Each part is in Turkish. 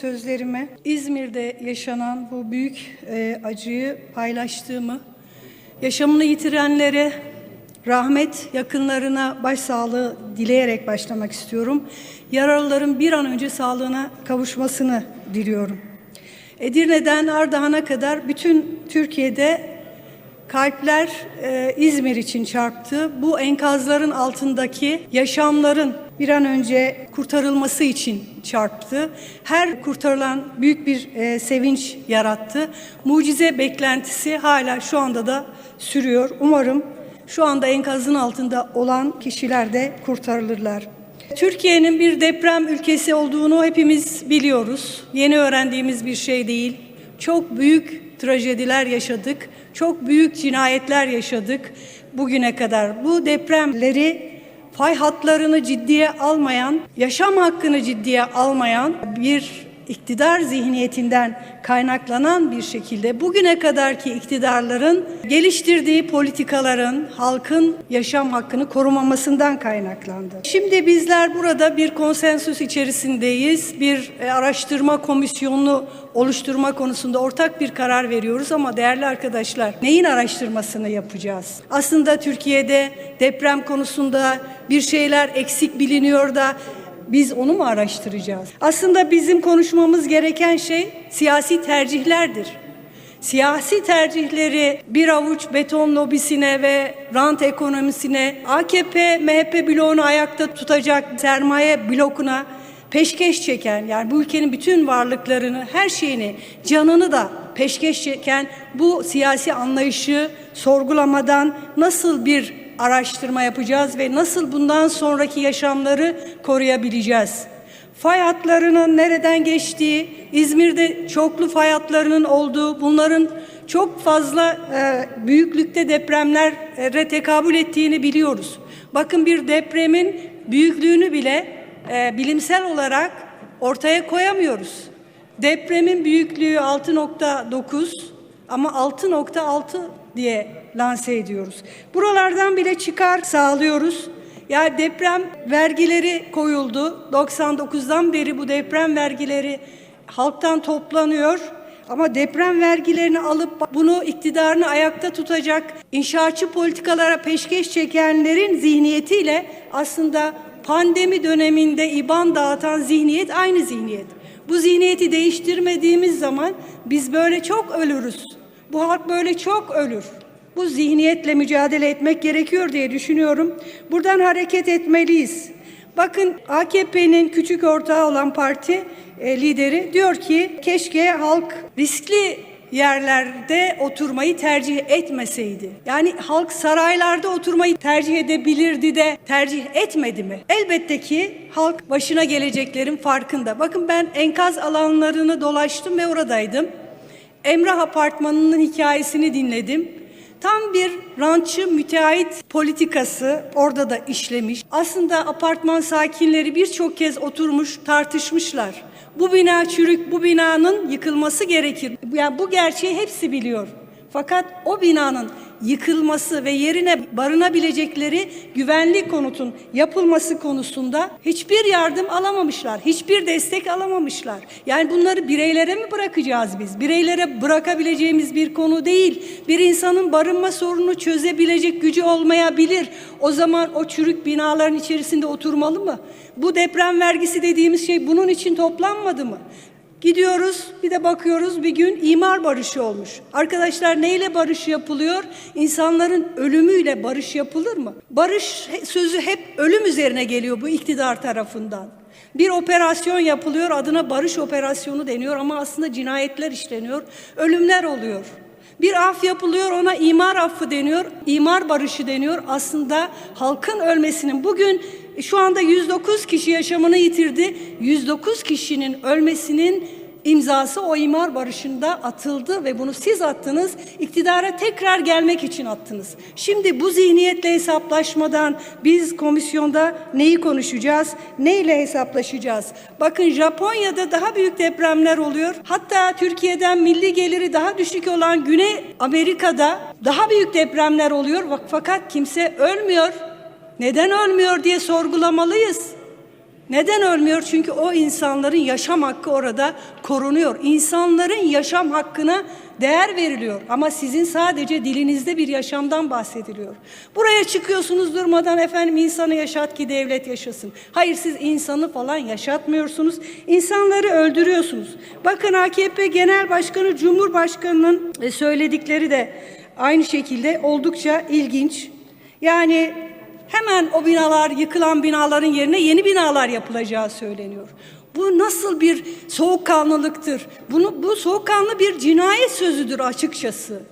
sözlerimi İzmir'de yaşanan bu büyük e, acıyı paylaştığımı, yaşamını yitirenlere rahmet, yakınlarına başsağlığı dileyerek başlamak istiyorum. Yaralıların bir an önce sağlığına kavuşmasını diliyorum. Edirne'den Ardahan'a kadar bütün Türkiye'de kalpler e, İzmir için çarptı. Bu enkazların altındaki yaşamların bir an önce kurtarılması için çarptı. Her kurtarılan büyük bir e, sevinç yarattı. Mucize beklentisi hala şu anda da sürüyor. Umarım şu anda enkazın altında olan kişiler de kurtarılırlar. Türkiye'nin bir deprem ülkesi olduğunu hepimiz biliyoruz. Yeni öğrendiğimiz bir şey değil. Çok büyük trajediler yaşadık. Çok büyük cinayetler yaşadık bugüne kadar. Bu depremleri fay hatlarını ciddiye almayan, yaşam hakkını ciddiye almayan bir iktidar zihniyetinden kaynaklanan bir şekilde bugüne kadarki iktidarların geliştirdiği politikaların halkın yaşam hakkını korumamasından kaynaklandı. Şimdi bizler burada bir konsensüs içerisindeyiz. Bir e, araştırma komisyonunu oluşturma konusunda ortak bir karar veriyoruz ama değerli arkadaşlar neyin araştırmasını yapacağız? Aslında Türkiye'de deprem konusunda bir şeyler eksik biliniyor da biz onu mu araştıracağız? Aslında bizim konuşmamız gereken şey siyasi tercihlerdir. Siyasi tercihleri bir avuç beton lobisine ve rant ekonomisine, AKP, MHP bloğunu ayakta tutacak sermaye blokuna peşkeş çeken, yani bu ülkenin bütün varlıklarını, her şeyini, canını da peşkeş çeken bu siyasi anlayışı sorgulamadan nasıl bir araştırma yapacağız ve nasıl bundan sonraki yaşamları koruyabileceğiz? Fay hatlarının nereden geçtiği, İzmir'de çoklu fay hatlarının olduğu, bunların çok fazla e, büyüklükte depremlere tekabül ettiğini biliyoruz. Bakın bir depremin büyüklüğünü bile e, bilimsel olarak ortaya koyamıyoruz. Depremin büyüklüğü 6.9 ama 6.6 diye lanse ediyoruz. Buralardan bile çıkar sağlıyoruz. Ya deprem vergileri koyuldu. 99'dan beri bu deprem vergileri halktan toplanıyor. Ama deprem vergilerini alıp bunu iktidarını ayakta tutacak inşaatçı politikalara peşkeş çekenlerin zihniyetiyle aslında pandemi döneminde iban dağıtan zihniyet aynı zihniyet. Bu zihniyeti değiştirmediğimiz zaman biz böyle çok ölürüz. Bu halk böyle çok ölür. Bu zihniyetle mücadele etmek gerekiyor diye düşünüyorum. Buradan hareket etmeliyiz. Bakın AKP'nin küçük ortağı olan parti e, lideri diyor ki keşke halk riskli yerlerde oturmayı tercih etmeseydi. Yani halk saraylarda oturmayı tercih edebilirdi de tercih etmedi mi? Elbette ki halk başına geleceklerin farkında. Bakın ben enkaz alanlarını dolaştım ve oradaydım. Emrah Apartmanı'nın hikayesini dinledim. Tam bir rantçı müteahhit politikası orada da işlemiş. Aslında apartman sakinleri birçok kez oturmuş, tartışmışlar. Bu bina çürük, bu binanın yıkılması gerekir. Yani bu gerçeği hepsi biliyor. Fakat o binanın yıkılması ve yerine barınabilecekleri güvenli konutun yapılması konusunda hiçbir yardım alamamışlar. Hiçbir destek alamamışlar. Yani bunları bireylere mi bırakacağız biz? Bireylere bırakabileceğimiz bir konu değil. Bir insanın barınma sorununu çözebilecek gücü olmayabilir. O zaman o çürük binaların içerisinde oturmalı mı? Bu deprem vergisi dediğimiz şey bunun için toplanmadı mı? Gidiyoruz bir de bakıyoruz bir gün imar barışı olmuş. Arkadaşlar neyle barış yapılıyor? İnsanların ölümüyle barış yapılır mı? Barış sözü hep ölüm üzerine geliyor bu iktidar tarafından. Bir operasyon yapılıyor adına barış operasyonu deniyor ama aslında cinayetler işleniyor, ölümler oluyor. Bir af yapılıyor ona imar affı deniyor, imar barışı deniyor. Aslında halkın ölmesinin bugün şu anda 109 kişi yaşamını yitirdi. 109 kişinin ölmesinin imzası o imar barışında atıldı ve bunu siz attınız. İktidara tekrar gelmek için attınız. Şimdi bu zihniyetle hesaplaşmadan biz komisyonda neyi konuşacağız? Neyle hesaplaşacağız? Bakın Japonya'da daha büyük depremler oluyor. Hatta Türkiye'den milli geliri daha düşük olan Güney Amerika'da daha büyük depremler oluyor. Fakat kimse ölmüyor. Neden ölmüyor diye sorgulamalıyız. Neden ölmüyor? Çünkü o insanların yaşam hakkı orada korunuyor. İnsanların yaşam hakkına değer veriliyor. Ama sizin sadece dilinizde bir yaşamdan bahsediliyor. Buraya çıkıyorsunuz durmadan efendim insanı yaşat ki devlet yaşasın. Hayır siz insanı falan yaşatmıyorsunuz. İnsanları öldürüyorsunuz. Bakın AKP Genel Başkanı Cumhurbaşkanı'nın e, söyledikleri de aynı şekilde oldukça ilginç. Yani hemen o binalar, yıkılan binaların yerine yeni binalar yapılacağı söyleniyor. Bu nasıl bir soğukkanlılıktır? Bunu, bu soğukkanlı bir cinayet sözüdür açıkçası.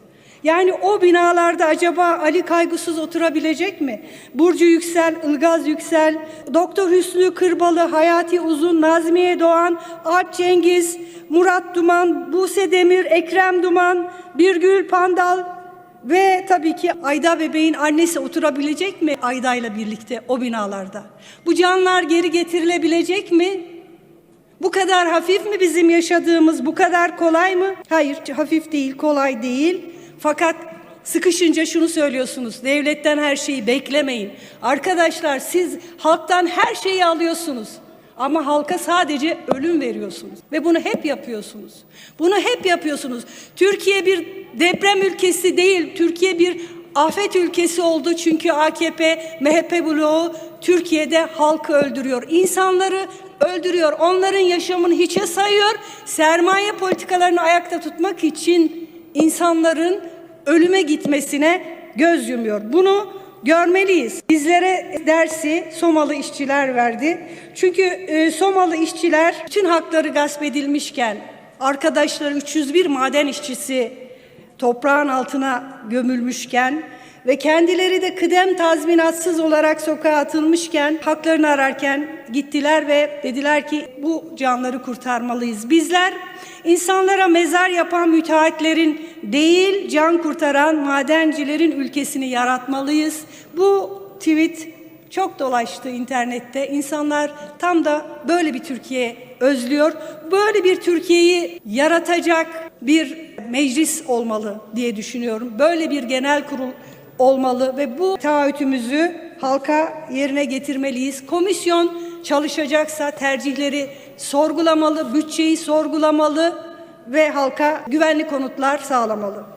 Yani o binalarda acaba Ali Kaygısız oturabilecek mi? Burcu Yüksel, Ilgaz Yüksel, Doktor Hüsnü Kırbalı, Hayati Uzun, Nazmiye Doğan, Alp Cengiz, Murat Duman, Buse Demir, Ekrem Duman, Birgül Pandal, ve tabii ki Ayda bebeğin annesi oturabilecek mi Ayda'yla birlikte o binalarda? Bu canlar geri getirilebilecek mi? Bu kadar hafif mi bizim yaşadığımız? Bu kadar kolay mı? Hayır, hafif değil, kolay değil. Fakat sıkışınca şunu söylüyorsunuz. Devletten her şeyi beklemeyin. Arkadaşlar siz halktan her şeyi alıyorsunuz. Ama halka sadece ölüm veriyorsunuz ve bunu hep yapıyorsunuz. Bunu hep yapıyorsunuz. Türkiye bir deprem ülkesi değil, Türkiye bir afet ülkesi oldu çünkü AKP, MHP bloğu Türkiye'de halkı öldürüyor. İnsanları öldürüyor. Onların yaşamını hiçe sayıyor. Sermaye politikalarını ayakta tutmak için insanların ölüme gitmesine göz yumuyor. Bunu görmeliyiz. Bizlere dersi Somalı işçiler verdi. Çünkü e, Somalı işçiler bütün hakları gasp edilmişken arkadaşları 301 maden işçisi toprağın altına gömülmüşken ve kendileri de kıdem tazminatsız olarak sokağa atılmışken haklarını ararken gittiler ve dediler ki bu canları kurtarmalıyız. Bizler insanlara mezar yapan müteahhitlerin değil can kurtaran madencilerin ülkesini yaratmalıyız. Bu tweet çok dolaştı internette. İnsanlar tam da böyle bir Türkiye özlüyor. Böyle bir Türkiye'yi yaratacak bir meclis olmalı diye düşünüyorum. Böyle bir genel kurul olmalı ve bu taahhütümüzü halka yerine getirmeliyiz. Komisyon çalışacaksa tercihleri sorgulamalı, bütçeyi sorgulamalı ve halka güvenli konutlar sağlamalı.